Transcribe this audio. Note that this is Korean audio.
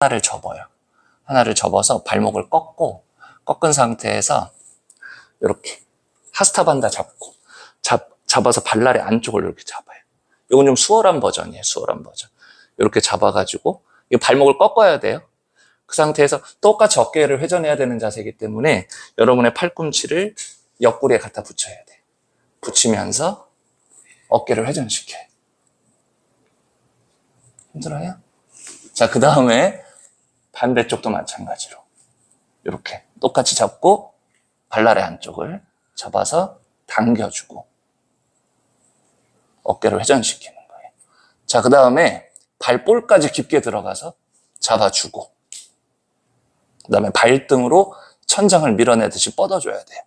하나를 접어요. 하나를 접어서 발목을 꺾고 꺾은 상태에서 이렇게 하스타반다 잡고 잡, 잡아서 발날의 안쪽을 이렇게 잡아요. 이건 좀 수월한 버전이에요. 수월한 버전. 이렇게 잡아가지고 이 발목을 꺾어야 돼요. 그 상태에서 똑같이 어깨를 회전해야 되는 자세이기 때문에 여러분의 팔꿈치를 옆구리에 갖다 붙여야 돼요. 붙이면서 어깨를 회전시켜요. 힘들어요? 자, 그 다음에 반대쪽도 마찬가지로 이렇게 똑같이 잡고 발날의 한쪽을 잡아서 당겨주고 어깨를 회전시키는 거예요. 자, 그 다음에 발볼까지 깊게 들어가서 잡아주고 그 다음에 발등으로 천장을 밀어내듯이 뻗어줘야 돼요.